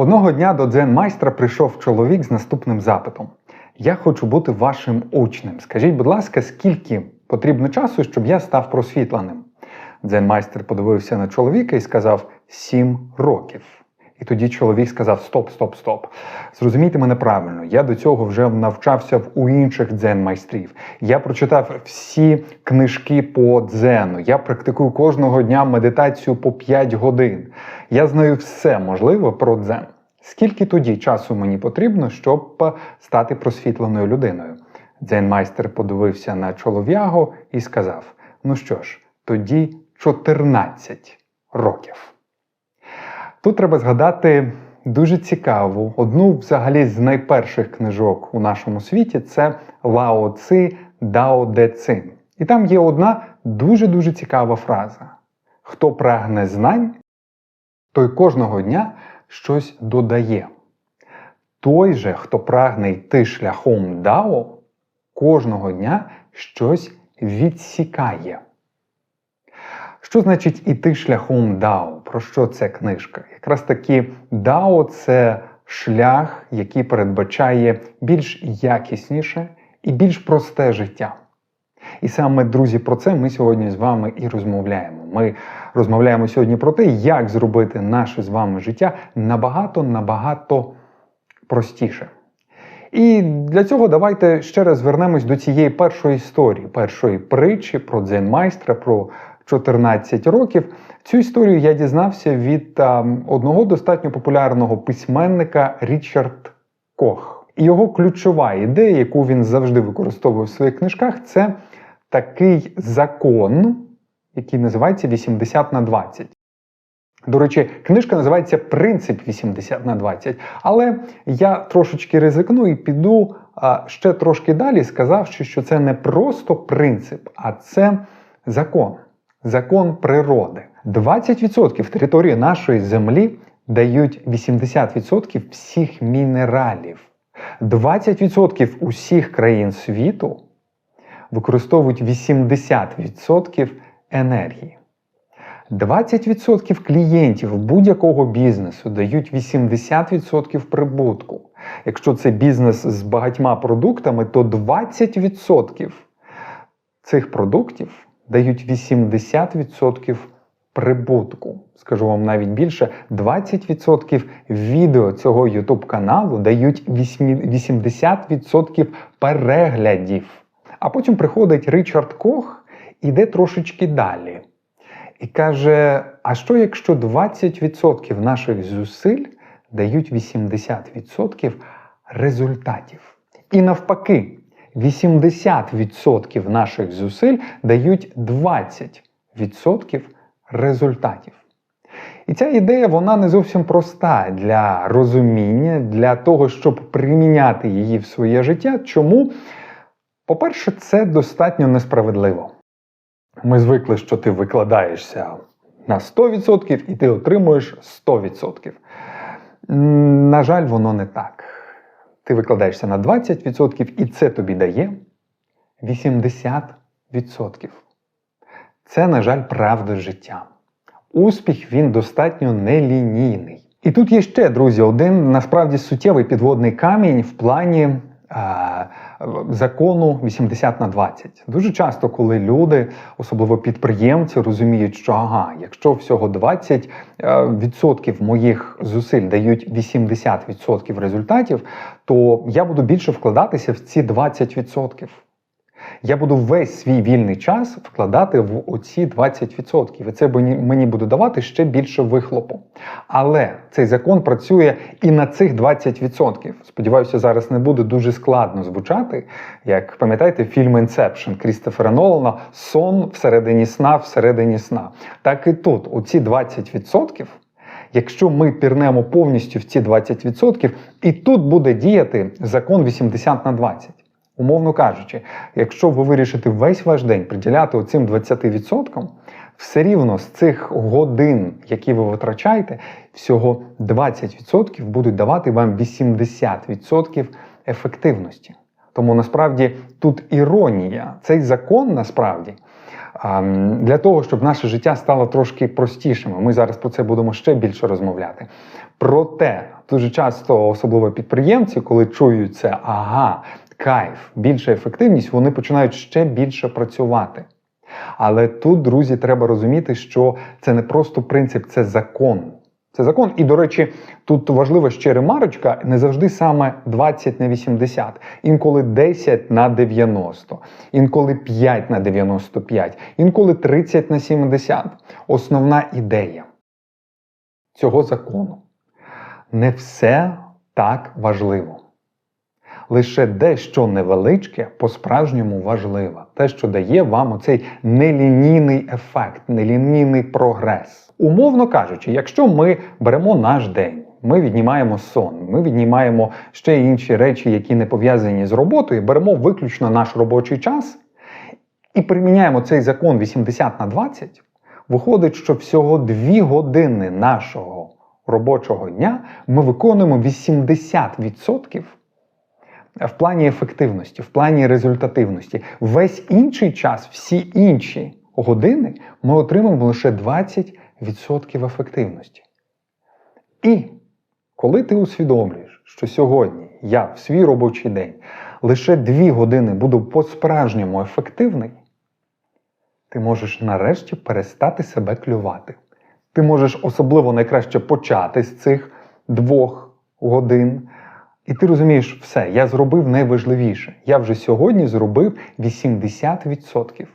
Одного дня до дзен-майстра прийшов чоловік з наступним запитом: Я хочу бути вашим учнем. Скажіть, будь ласка, скільки потрібно часу, щоб я став просвітленим? Дзен-майстер подивився на чоловіка і сказав: Сім років. І тоді чоловік сказав: Стоп, стоп, стоп. Зрозумійте мене правильно, я до цього вже навчався у інших дзен-майстрів. Я прочитав всі книжки по дзену. Я практикую кожного дня медитацію по 5 годин. Я знаю все можливе про дзен. Скільки тоді часу мені потрібно, щоб е, стати просвітленою людиною? Дзен-майстер подивився на чолов'ягу і сказав: Ну що ж, тоді 14 років. Тут треба згадати дуже цікаву, одну взагалі з найперших книжок у нашому світі це Лао Ци Дао Де Цин. І там є одна дуже-дуже цікава фраза: Хто прагне знань, той кожного дня щось додає. Той же, хто прагне йти шляхом Дао, кожного дня щось відсікає. Що значить іти шляхом Дао? Про що ця книжка? Якраз таки Дао це шлях, який передбачає більш якісніше і більш просте життя. І саме, друзі, про це ми сьогодні з вами і розмовляємо. Ми розмовляємо сьогодні про те, як зробити наше з вами життя набагато набагато простіше. І для цього давайте ще раз звернемось до цієї першої історії, першої притчі про дзен-майстра, про 14 років. Цю історію я дізнався від одного достатньо популярного письменника Річард Кох. І його ключова ідея, яку він завжди використовує в своїх книжках, це такий закон, який називається 80 на 20. До речі, книжка називається Принцип 80 на 20. Але я трошечки ризикну і піду ще трошки далі, сказавши, що це не просто принцип, а це закон. Закон природи. 20% території нашої землі дають 80% всіх мінералів. 20% усіх країн світу використовують 80% енергії. 20% клієнтів будь-якого бізнесу дають 80% прибутку. Якщо це бізнес з багатьма продуктами, то 20% цих продуктів дають 80% прибутку. Скажу вам навіть більше: 20% відео цього YouTube каналу дають 80% переглядів. А потім приходить Ричард Кох і йде трошечки далі. І каже: а що якщо 20% наших зусиль дають 80% результатів? І навпаки, 80% наших зусиль дають 20% результатів. І ця ідея вона не зовсім проста для розуміння, для того, щоб приміняти її в своє життя. Чому? По-перше, це достатньо несправедливо. Ми звикли, що ти викладаєшся на 100% і ти отримуєш 100%. На жаль, воно не так. Ти викладаєшся на 20% і це тобі дає 80%. Це, на жаль, правда життя. Успіх він достатньо нелінійний. І тут є ще, друзі, один насправді суттєвий підводний камінь в плані закону 80 на 20. Дуже часто, коли люди, особливо підприємці, розуміють, що ага, якщо всього 20% е, моїх зусиль дають 80% результатів, то я буду більше вкладатися в ці 20%. Я буду весь свій вільний час вкладати в оці 20%. І це мені буде давати ще більше вихлопу. Але цей закон працює і на цих 20%. Сподіваюся, зараз не буде дуже складно звучати. Як пам'ятаєте, фільм Інсепшн Крістофера Нолана сон всередині сна, всередині сна. Так і тут, оці 20%. Якщо ми пірнемо повністю в ці 20%, і тут буде діяти закон 80 на 20. Умовно кажучи, якщо ви вирішите весь ваш день приділяти оцим 20%, все рівно з цих годин, які ви витрачаєте, всього 20% будуть давати вам 80% ефективності. Тому насправді тут іронія. Цей закон насправді для того, щоб наше життя стало трошки простішим. Ми зараз про це будемо ще більше розмовляти. Проте дуже часто, особливо підприємці, коли чують це, ага, кайф, більша ефективність, вони починають ще більше працювати. Але тут, друзі, треба розуміти, що це не просто принцип, це закон. Це закон. І, до речі, тут важлива ще ремарочка, не завжди саме 20 на 80, інколи 10 на 90, інколи 5 на 95, інколи 30 на 70. Основна ідея цього закону. Не все так важливо. Лише дещо невеличке по-справжньому важливе, те, що дає вам оцей нелінійний ефект, нелінійний прогрес. Умовно кажучи, якщо ми беремо наш день, ми віднімаємо сон, ми віднімаємо ще інші речі, які не пов'язані з роботою, беремо виключно наш робочий час і приміняємо цей закон 80 на 20, виходить, що всього 2 години нашого робочого дня ми виконуємо 80% в плані ефективності, в плані результативності. Весь інший час, всі інші години ми отримаємо лише 20% ефективності. І коли ти усвідомлюєш, що сьогодні я в свій робочий день лише 2 години буду по-справжньому ефективний, ти можеш нарешті перестати себе клювати. Ти можеш особливо найкраще почати з цих двох годин. І ти розумієш, все, я зробив найважливіше. Я вже сьогодні зробив 80%.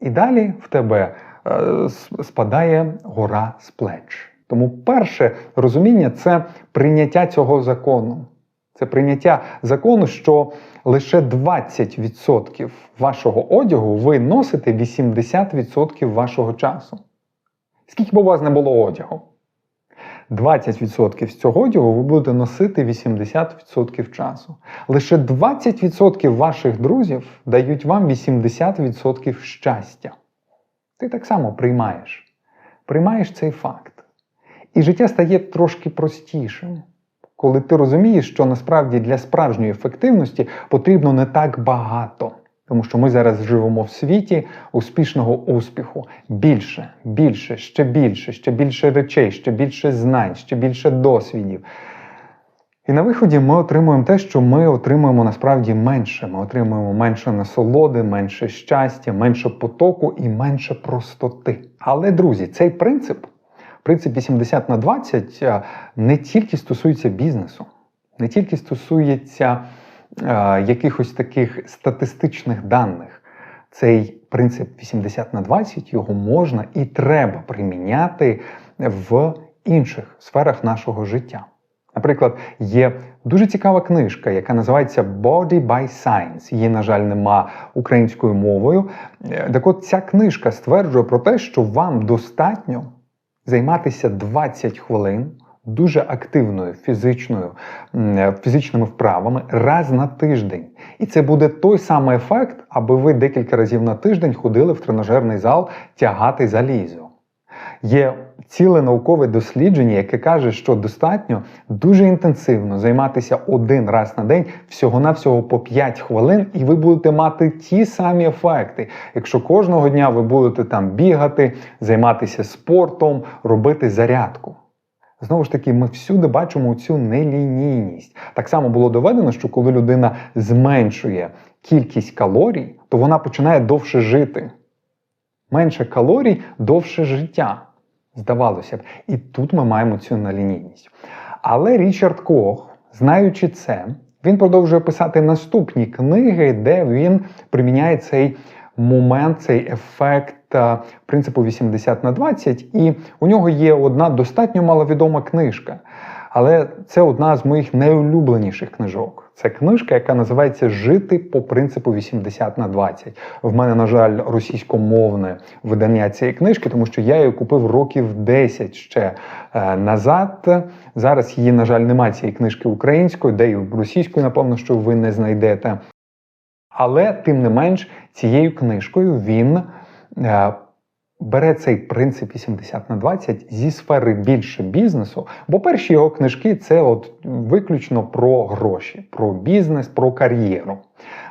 І далі в тебе е, спадає гора з плеч. Тому перше розуміння це прийняття цього закону. Це прийняття закону, що лише 20% вашого одягу ви носите 80% вашого часу. Скільки б у вас не було одягу? 20% з цього одягу ви будете носити 80% часу. Лише 20% ваших друзів дають вам 80% щастя. Ти так само приймаєш. Приймаєш цей факт. І життя стає трошки простішим, коли ти розумієш, що насправді для справжньої ефективності потрібно не так багато. Тому що ми зараз живемо в світі успішного успіху. Більше, більше, ще більше, ще більше речей, ще більше знань, ще більше досвідів. І на виході ми отримуємо те, що ми отримуємо насправді менше. Ми отримуємо менше насолоди, менше щастя, менше потоку і менше простоти. Але, друзі, цей принцип, принцип 80 на 20, не тільки стосується бізнесу, не тільки стосується якихось таких статистичних даних. Цей принцип 80 на 20 його можна і треба приміняти в інших сферах нашого життя. Наприклад, є дуже цікава книжка, яка називається Body by Science. Її, на жаль, нема українською мовою. Так от ця книжка стверджує про те, що вам достатньо займатися 20 хвилин дуже активною фізичною, фізичними вправами раз на тиждень. І це буде той самий ефект, аби ви декілька разів на тиждень ходили в тренажерний зал тягати залізо. Є ціле наукове дослідження, яке каже, що достатньо дуже інтенсивно займатися один раз на день, всього-навсього по 5 хвилин, і ви будете мати ті самі ефекти. Якщо кожного дня ви будете там бігати, займатися спортом, робити зарядку. Знову ж таки, ми всюди бачимо цю нелінійність. Так само було доведено, що коли людина зменшує кількість калорій, то вона починає довше жити. Менше калорій довше життя. Здавалося б. І тут ми маємо цю нелінійність. Але Річард Кох, знаючи це, він продовжує писати наступні книги, де він приміняє цей момент, цей ефект принципу 80 на 20, і у нього є одна достатньо маловідома книжка. Але це одна з моїх найулюбленіших книжок. Це книжка, яка називається Жити по принципу 80 на 20. В мене, на жаль, російськомовне видання цієї книжки, тому що я її купив років 10 ще е, назад. Зараз її, на жаль, немає цієї книжки українською, де і російською, напевно, що ви не знайдете. Але тим не менш, цією книжкою він е, бере цей принцип 80 на 20 зі сфери більше бізнесу, бо перші його книжки це от виключно про гроші, про бізнес, про кар'єру.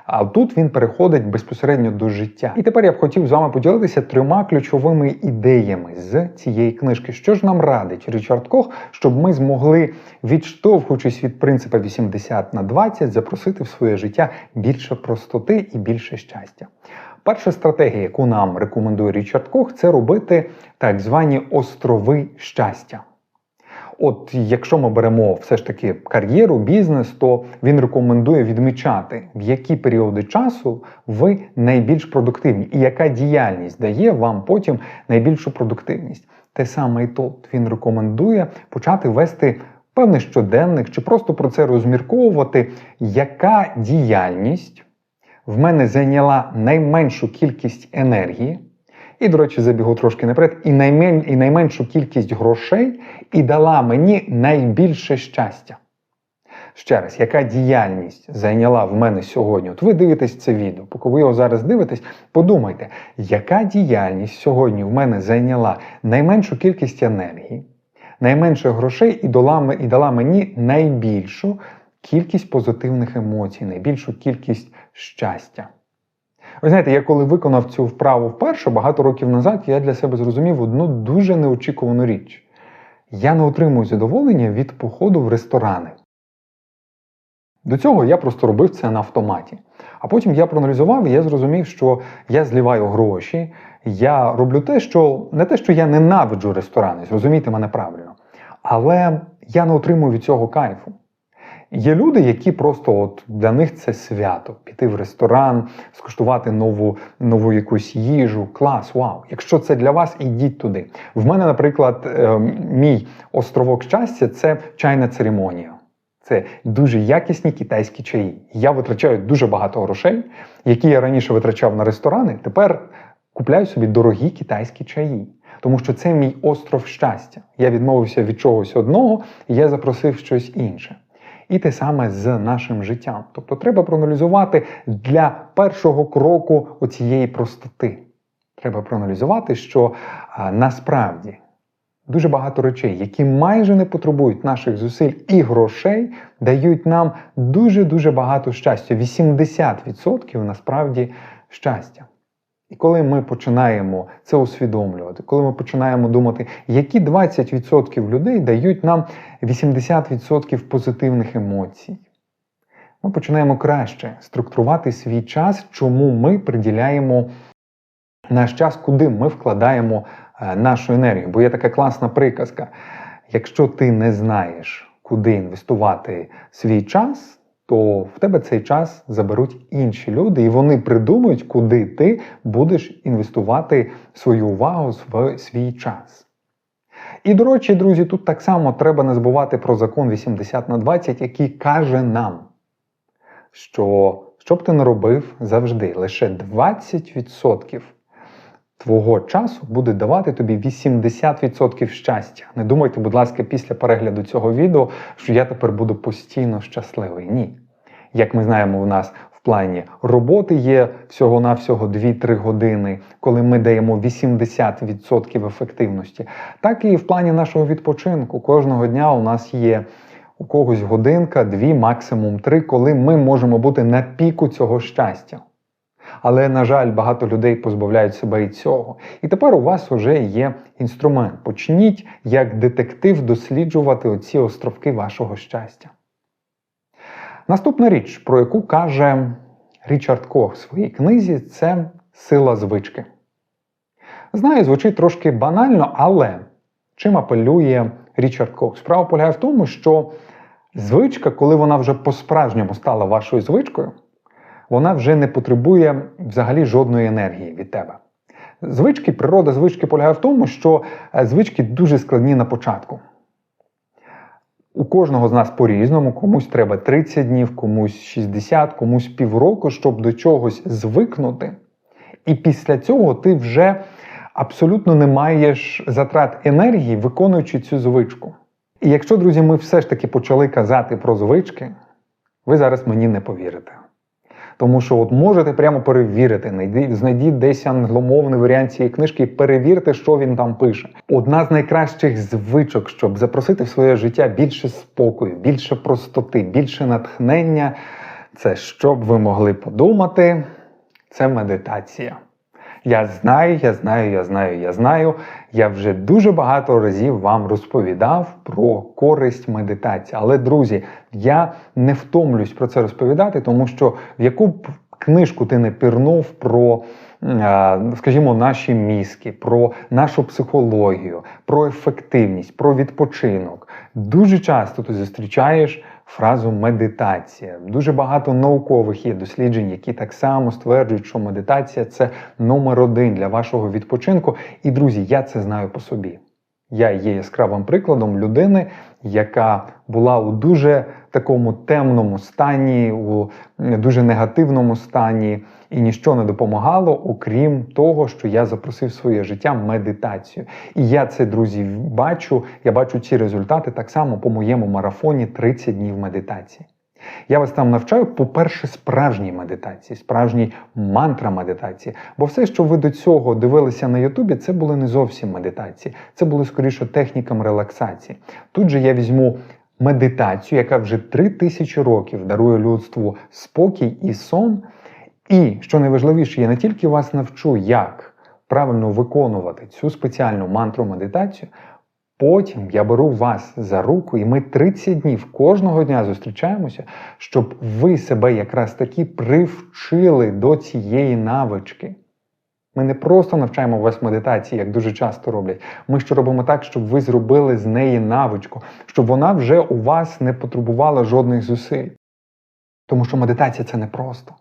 А тут він переходить безпосередньо до життя. І тепер я б хотів з вами поділитися трьома ключовими ідеями з цієї книжки. Що ж нам радить Річард Кох, щоб ми змогли, відштовхуючись від принципу 80 на 20, запросити в своє життя більше простоти і більше щастя. Перша стратегія, яку нам рекомендує Річард Кох, це робити так звані острови щастя. От якщо ми беремо все ж таки кар'єру, бізнес, то він рекомендує відмічати, в які періоди часу ви найбільш продуктивні, і яка діяльність дає вам потім найбільшу продуктивність. Те саме і тут він рекомендує почати вести певний щоденник чи просто про це розмірковувати, яка діяльність в мене зайняла найменшу кількість енергії. І, до речі, забігу трошки наперед, і, наймен, і найменшу кількість грошей і дала мені найбільше щастя. Ще раз, яка діяльність зайняла в мене сьогодні? От ви дивитесь це відео, поки ви його зараз дивитесь, подумайте, яка діяльність сьогодні в мене зайняла найменшу кількість енергії, найменше грошей і дала, і дала мені найбільшу кількість позитивних емоцій, найбільшу кількість щастя. Ви знаєте, я коли виконав цю вправу вперше, багато років назад, я для себе зрозумів одну дуже неочікувану річ. Я не отримую задоволення від походу в ресторани. До цього я просто робив це на автоматі. А потім я проаналізував і я зрозумів, що я зліваю гроші, я роблю те, що не те, що я ненавиджу ресторани, зрозумійте мене правильно, але я не отримую від цього кайфу. Є люди, які просто от для них це свято піти в ресторан, скуштувати нову нову якусь їжу, клас, вау. Якщо це для вас, ідіть туди. В мене, наприклад, е, мій островок щастя це чайна церемонія. Це дуже якісні китайські чаї. Я витрачаю дуже багато грошей, які я раніше витрачав на ресторани. Тепер купляю собі дорогі китайські чаї. Тому що це мій остров щастя. Я відмовився від чогось одного, і я запросив щось інше. І те саме з нашим життям. Тобто треба проаналізувати для першого кроку оцієї простоти. Треба проаналізувати, що а, насправді дуже багато речей, які майже не потребують наших зусиль і грошей, дають нам дуже-дуже багато щастя. 80% насправді щастя. І коли ми починаємо це усвідомлювати, коли ми починаємо думати, які 20% людей дають нам 80% позитивних емоцій, ми починаємо краще структурувати свій час, чому ми приділяємо наш час, куди ми вкладаємо нашу енергію. Бо є така класна приказка: якщо ти не знаєш, куди інвестувати свій час, то в тебе цей час заберуть інші люди, і вони придумають, куди ти будеш інвестувати свою увагу в свій час. І, до речі, друзі, тут так само треба не забувати про закон 80 на 20, який каже нам, що що б ти не робив завжди, лише 20% твого часу буде давати тобі 80% щастя. Не думайте, будь ласка, після перегляду цього відео, що я тепер буду постійно щасливий. Ні. Як ми знаємо, у нас в плані роботи є всього-навсього 2-3 години, коли ми даємо 80% ефективності, так і в плані нашого відпочинку. Кожного дня у нас є у когось годинка, дві, максимум три, коли ми можемо бути на піку цього щастя. Але, на жаль, багато людей позбавляють себе і цього. І тепер у вас вже є інструмент. Почніть як детектив досліджувати оці островки вашого щастя. Наступна річ, про яку каже Річард Кох в своїй книзі, це сила звички. Знаю, звучить трошки банально, але чим апелює Річард Кох? Справа полягає в тому, що звичка, коли вона вже по-справжньому стала вашою звичкою, вона вже не потребує взагалі жодної енергії від тебе. Звички, природа звички полягає в тому, що звички дуже складні на початку. У кожного з нас по-різному, комусь треба 30 днів, комусь 60, комусь півроку, щоб до чогось звикнути. І після цього ти вже абсолютно не маєш затрат енергії, виконуючи цю звичку. І якщо, друзі, ми все ж таки почали казати про звички, ви зараз мені не повірите. Тому що от можете прямо перевірити, знайдіть десь англомовний варіант цієї книжки і перевірте, що він там пише. Одна з найкращих звичок, щоб запросити в своє життя більше спокою, більше простоти, більше натхнення Це щоб ви могли подумати, це медитація. Я знаю, я знаю, я знаю, я знаю. Я вже дуже багато разів вам розповідав про користь медитації. Але, друзі, я не втомлюсь про це розповідати, тому що в яку б книжку ти не пірнув про, скажімо, наші мізки, про нашу психологію, про ефективність, про відпочинок, дуже часто ти зустрічаєш фразу медитація. Дуже багато наукових є досліджень, які так само стверджують, що медитація це номер один для вашого відпочинку. І, друзі, я це знаю по собі. Я є яскравим прикладом людини, яка була у дуже такому темному стані, у дуже негативному стані, і ніщо не допомагало, окрім того, що я запросив в своє життя медитацію. І я це, друзі, бачу. Я бачу ці результати так само по моєму марафоні 30 днів медитації. Я вас там навчаю, по-перше, справжній медитації, справжній мантра медитації. Бо все, що ви до цього дивилися на Ютубі, це були не зовсім медитації, це були скоріше технікам релаксації. Тут же я візьму медитацію, яка вже три тисячі років дарує людству спокій і сон. І що найважливіше, я не тільки вас навчу, як правильно виконувати цю спеціальну мантру медитацію. Потім я беру вас за руку, і ми 30 днів кожного дня зустрічаємося, щоб ви себе якраз таки привчили до цієї навички. Ми не просто навчаємо вас медитації, як дуже часто роблять. Ми ще робимо так, щоб ви зробили з неї навичку, щоб вона вже у вас не потребувала жодних зусиль. Тому що медитація це не просто.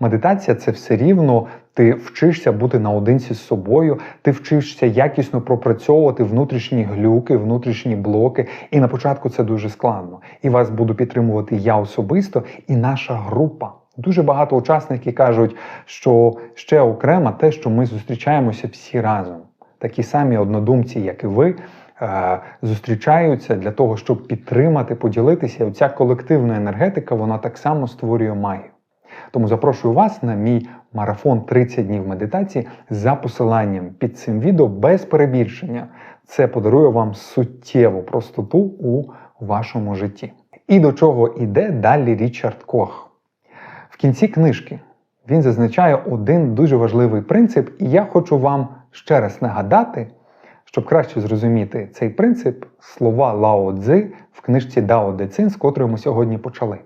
Медитація це все рівно ти вчишся бути наодинці з собою, ти вчишся якісно пропрацьовувати внутрішні глюки, внутрішні блоки. І на початку це дуже складно. І вас буду підтримувати я особисто і наша група. Дуже багато учасників кажуть, що ще окремо те, що ми зустрічаємося всі разом. Такі самі однодумці, як і ви, е, зустрічаються для того, щоб підтримати, поділитися. І Оця колективна енергетика вона так само створює магію. Тому запрошую вас на мій марафон 30 днів медитації за посиланням під цим відео без перебільшення. Це подарує вам суттєву простоту у вашому житті. І до чого йде далі Річард Кох. В кінці книжки він зазначає один дуже важливий принцип, і я хочу вам ще раз нагадати, щоб краще зрозуміти цей принцип, слова Лао Цзи в книжці Дао Де Цин, з котрої ми сьогодні почали.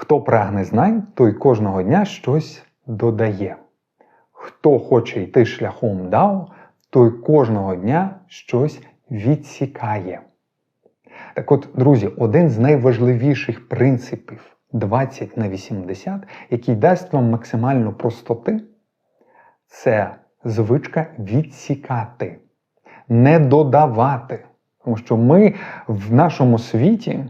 Хто прагне знань, той кожного дня щось додає. Хто хоче йти шляхом Дао, той кожного дня щось відсікає. Так от, друзі, один з найважливіших принципів 20 на 80, який дасть вам максимальну простоти, це звичка відсікати, не додавати. Тому що ми в нашому світі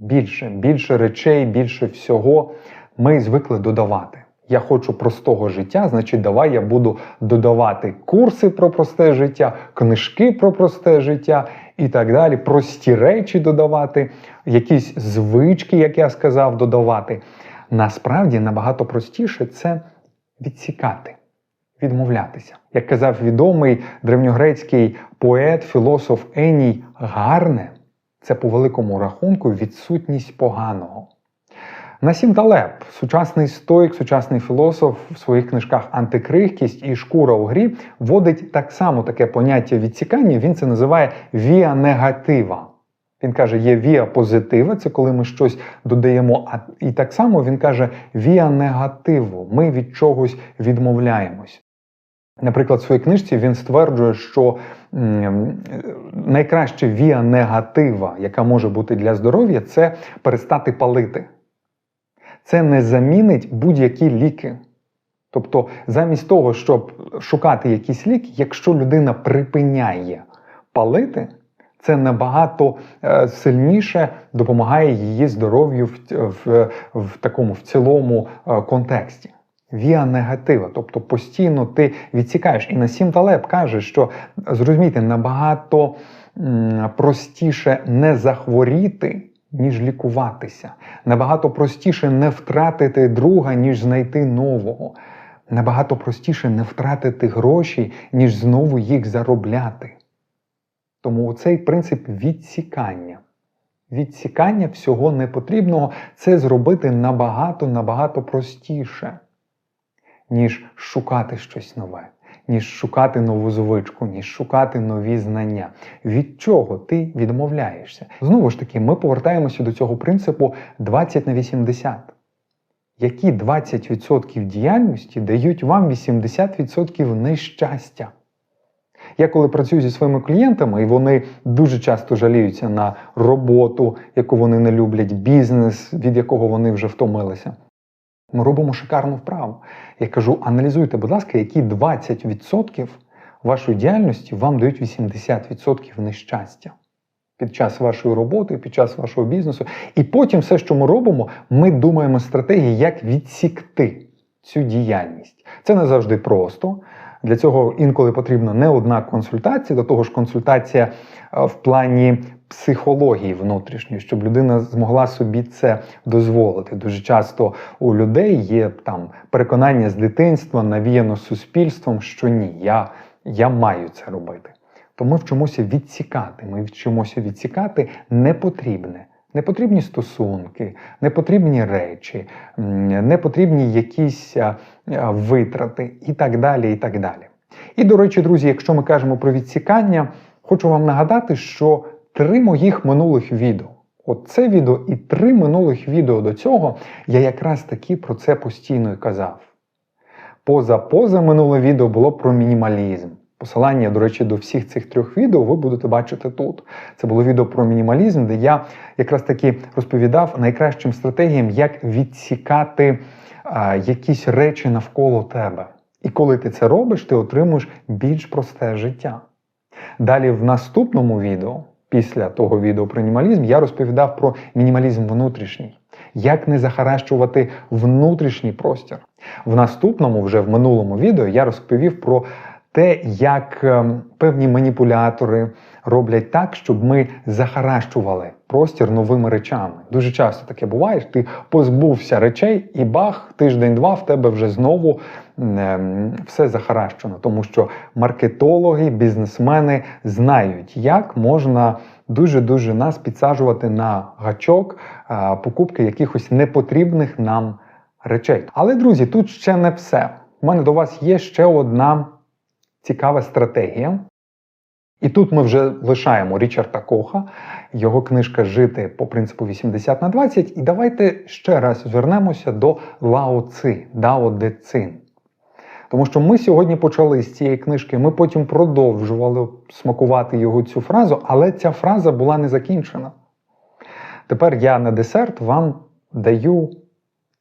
більше, більше речей, більше всього ми звикли додавати. Я хочу простого життя, значить, давай я буду додавати курси про просте життя, книжки про просте життя і так далі. Прості речі додавати, якісь звички, як я сказав, додавати. Насправді набагато простіше це відсікати, відмовлятися. Як казав відомий древньогрецький поет, філософ Еній Гарне, це по великому рахунку відсутність поганого. Насім Талеб, сучасний стоїк, сучасний філософ в своїх книжках Антикрихкість і шкура у грі вводить так само таке поняття відсікання, він це називає віа негатива. Він каже, є віа позитива, це коли ми щось додаємо. А і так само він каже віа негативу. Ми від чогось відмовляємось. Наприклад, в своїй книжці він стверджує, що найкраща віа негатива, яка може бути для здоров'я, це перестати палити. Це не замінить будь-які ліки. Тобто, замість того, щоб шукати якісь ліки, якщо людина припиняє палити, це набагато е, сильніше допомагає її здоров'ю в, в, в такому в цілому е, контексті. Віа негатива, тобто постійно ти відсікаєш. І Насім Талеб каже, що зрозумійте, набагато простіше не захворіти, ніж лікуватися. Набагато простіше не втратити друга, ніж знайти нового. Набагато простіше не втратити гроші, ніж знову їх заробляти. Тому цей принцип відсікання Відсікання всього непотрібного це зробити набагато набагато простіше, ніж шукати щось нове, ніж шукати нову звичку, ніж шукати нові знання. Від чого ти відмовляєшся? Знову ж таки, ми повертаємося до цього принципу 20 на 80. Які 20% діяльності дають вам 80% нещастя? Я коли працюю зі своїми клієнтами, і вони дуже часто жаліються на роботу, яку вони не люблять, бізнес, від якого вони вже втомилися. Ми робимо шикарну вправу. Я кажу: аналізуйте, будь ласка, які 20% вашої діяльності вам дають 80% нещастя під час вашої роботи, під час вашого бізнесу. І потім все, що ми робимо, ми думаємо стратегії, як відсікти цю діяльність. Це не завжди просто. Для цього інколи потрібна не одна консультація, до того ж, консультація е, в плані психології внутрішньої, щоб людина змогла собі це дозволити. Дуже часто у людей є там переконання з дитинства, навіяно суспільством, що ні, я, я маю це робити. То ми вчимося відсікати. Ми вчимося відсікати непотрібне. Непотрібні стосунки, непотрібні речі, непотрібні якісь витрати і так далі. І так далі. І, до речі, друзі, якщо ми кажемо про відсікання, хочу вам нагадати, що три моїх минулих відео. От це відео і три минулих відео до цього я якраз таки про це постійно і казав. Поза поза минуле відео було про мінімалізм. Посилання, до речі, до всіх цих трьох відео ви будете бачити тут. Це було відео про мінімалізм, де я якраз таки розповідав найкращим стратегіям, як відсікати а, якісь речі навколо тебе. І коли ти це робиш, ти отримуєш більш просте життя. Далі в наступному відео, після того відео про мінімалізм, я розповідав про мінімалізм внутрішній. Як не захаращувати внутрішній простір. В наступному, вже в минулому відео, я розповів про те, як ем, певні маніпулятори роблять так, щоб ми захаращували простір новими речами. Дуже часто таке буває, ти позбувся речей, і бах, тиждень-два в тебе вже знову ем, все захаращено. Тому що маркетологи, бізнесмени знають, як можна дуже-дуже нас підсаджувати на гачок е, покупки якихось непотрібних нам речей. Але, друзі, тут ще не все. У мене до вас є ще одна цікава стратегія. І тут ми вже лишаємо Річарда Коха, його книжка Жити по принципу 80 на 20. І давайте ще раз звернемося до Лао Ци, Дао Де Цин. Тому що ми сьогодні почали з цієї книжки, ми потім продовжували смакувати його цю фразу, але ця фраза була не закінчена. Тепер я на десерт вам даю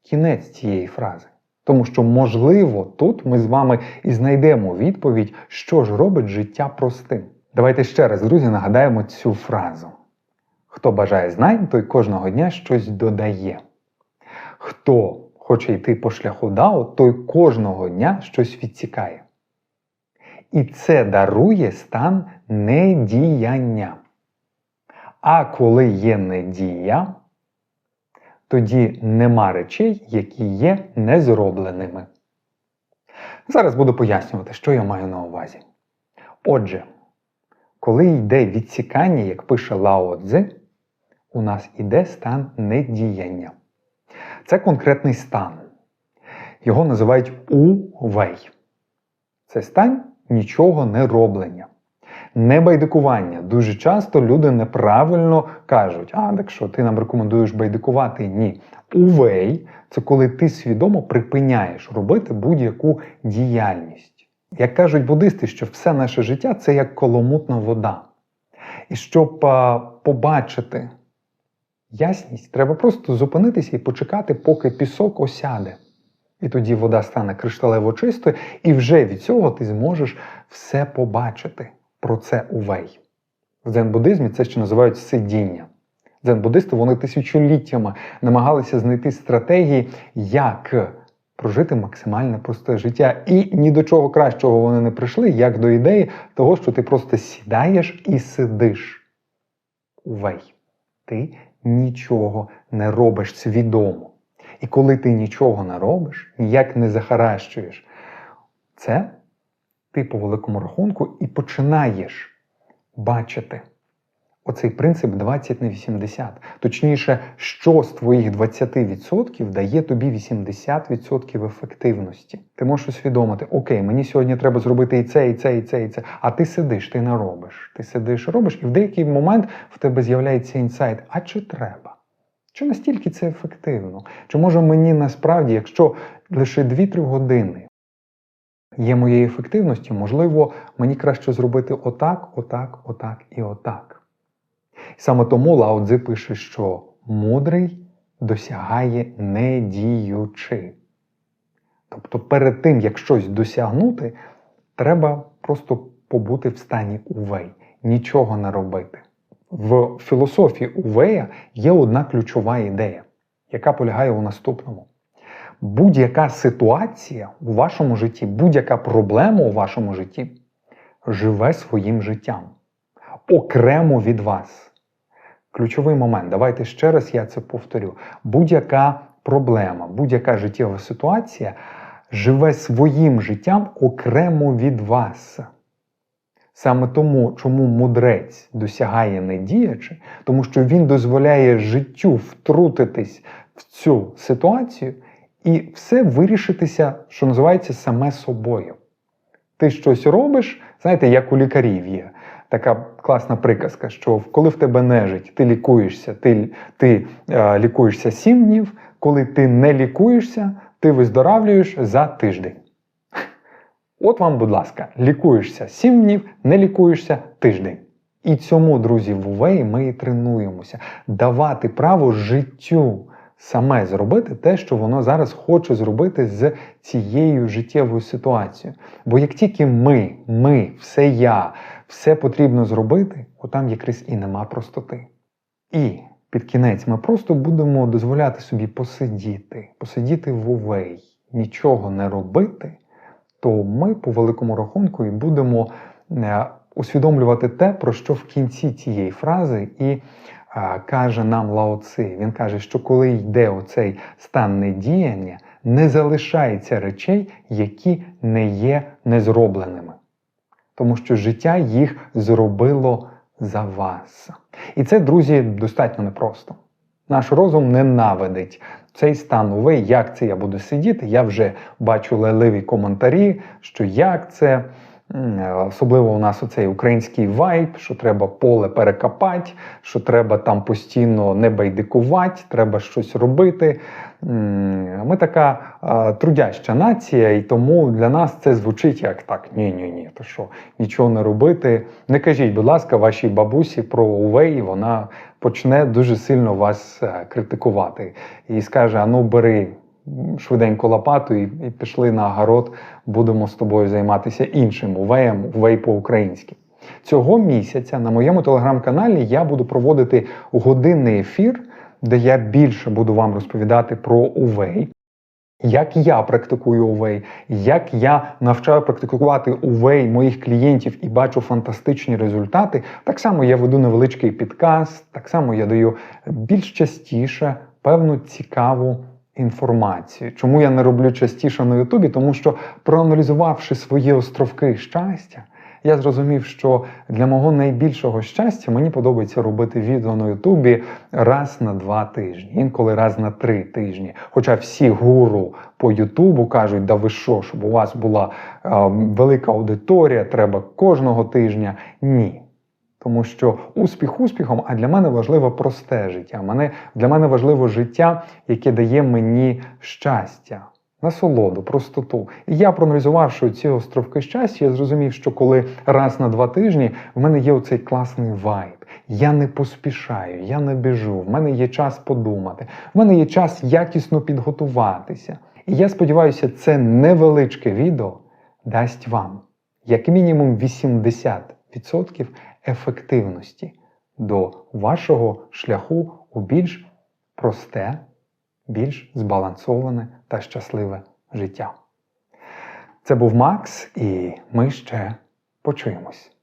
кінець цієї фрази. Тому що, можливо, тут ми з вами і знайдемо відповідь, що ж робить життя простим. Давайте ще раз, друзі, нагадаємо цю фразу. Хто бажає знань, той кожного дня щось додає. Хто хоче йти по шляху Дао, той кожного дня щось відсікає. І це дарує стан недіяння. А коли є недія, тоді нема речей, які є незробленими. Зараз буду пояснювати, що я маю на увазі. Отже, коли йде відсікання, як пише Лао Цзи, у нас іде стан недіяння. Це конкретний стан. Його називають увей. Це стан нічого не роблення. Не байдикування. Дуже часто люди неправильно кажуть, а так що ти нам рекомендуєш байдикувати? Ні. Увей це коли ти свідомо припиняєш робити будь-яку діяльність. Як кажуть буддисти, що все наше життя це як коломутна вода. І щоб а, побачити ясність, треба просто зупинитися і почекати, поки пісок осяде. І тоді вода стане кришталево чистою, і вже від цього ти зможеш все побачити про це увей. В дзен-буддизмі це ще називають сидіння. Дзен-буддисти вони тисячоліттями намагалися знайти стратегії, як прожити максимально просте життя. І ні до чого кращого вони не прийшли, як до ідеї того, що ти просто сідаєш і сидиш. Увей. Ти нічого не робиш свідомо. І коли ти нічого не робиш, ніяк не захаращуєш, це ти по великому рахунку і починаєш бачити Оцей принцип 20 на 80. Точніше, що з твоїх 20% дає тобі 80% ефективності. Ти можеш усвідомити, окей, мені сьогодні треба зробити і це, і це, і це, і це. А ти сидиш, ти не робиш. Ти сидиш, робиш, і в деякий момент в тебе з'являється інсайт. А чи треба? Чи настільки це ефективно? Чи може мені насправді, якщо лише 2-3 години є моєї ефективності, можливо, мені краще зробити отак, отак, отак і отак. Саме тому Лао Цзи пише, що мудрий досягає не діючи. Тобто перед тим, як щось досягнути, треба просто побути в стані увей, нічого не робити. В філософії Увея є одна ключова ідея, яка полягає у наступному. Будь-яка ситуація у вашому житті, будь-яка проблема у вашому житті живе своїм життям окремо від вас. Ключовий момент, давайте ще раз я це повторю. Будь-яка проблема, будь-яка життєва ситуація живе своїм життям окремо від вас. Саме тому, чому мудрець досягає не діячи, тому що він дозволяє життю втрутитись в цю ситуацію і все вирішитися, що називається саме собою. Ти щось робиш, знаєте, як у лікарів є. Така класна приказка, що коли в тебе нежить, ти лікуєшся, ти, ти е, лікуєшся 7 днів, коли ти не лікуєшся, ти виздоравлюєш за тиждень. От вам, будь ласка, лікуєшся 7 днів, не лікуєшся тиждень. І цьому, друзі, в Увеї ми і тренуємося. Давати право життю саме зробити те, що воно зараз хоче зробити з цією життєвою ситуацією. Бо як тільки ми, ми, все я, все потрібно зробити, отам якраз і нема простоти. І під кінець ми просто будемо дозволяти собі посидіти, посидіти в увей, нічого не робити, то ми по великому рахунку і будемо е, усвідомлювати те, про що в кінці цієї фрази і каже нам Лао Ци. Він каже, що коли йде оцей стан недіяння, не залишається речей, які не є незробленими. Тому що життя їх зробило за вас. І це, друзі, достатньо непросто. Наш розум ненавидить цей стан увей, як це я буду сидіти. Я вже бачу леливі коментарі, що як це. Особливо у нас оцей український вайб, що треба поле перекопати, що треба там постійно не байдикувати, треба щось робити. Ми така трудяща нація, і тому для нас це звучить як так: ні-ні-ні, то що, нічого не робити. Не кажіть, будь ласка, вашій бабусі про увей, вона почне дуже сильно вас е, критикувати і скаже: а ну бери швиденько лопату і, і пішли на огород, будемо з тобою займатися іншим увеєм, увей по-українськи. Цього місяця на моєму телеграм-каналі я буду проводити годинний ефір, де я більше буду вам розповідати про увей. Як я практикую увей, як я навчаю практикувати увей моїх клієнтів і бачу фантастичні результати, так само я веду невеличкий підкаст, так само я даю більш частіше певну цікаву інформацію. Чому я не роблю частіше на Ютубі? Тому що, проаналізувавши свої островки щастя, я зрозумів, що для мого найбільшого щастя мені подобається робити відео на Ютубі раз на два тижні, інколи раз на три тижні. Хоча всі гуру по Ютубу кажуть, да ви що, щоб у вас була е, велика аудиторія, треба кожного тижня. Ні. Тому що успіх успіхом, а для мене важливо просте життя. Мене, Для мене важливо життя, яке дає мені щастя, насолоду, простоту. І я, проаналізувавши ці островки щастя, я зрозумів, що коли раз на два тижні в мене є оцей класний вайб. Я не поспішаю, я не біжу, в мене є час подумати, в мене є час якісно підготуватися. І я сподіваюся, це невеличке відео дасть вам як мінімум 80% ефективності до вашого шляху у більш просте, більш збалансоване та щасливе життя. Це був Макс, і ми ще почуємось.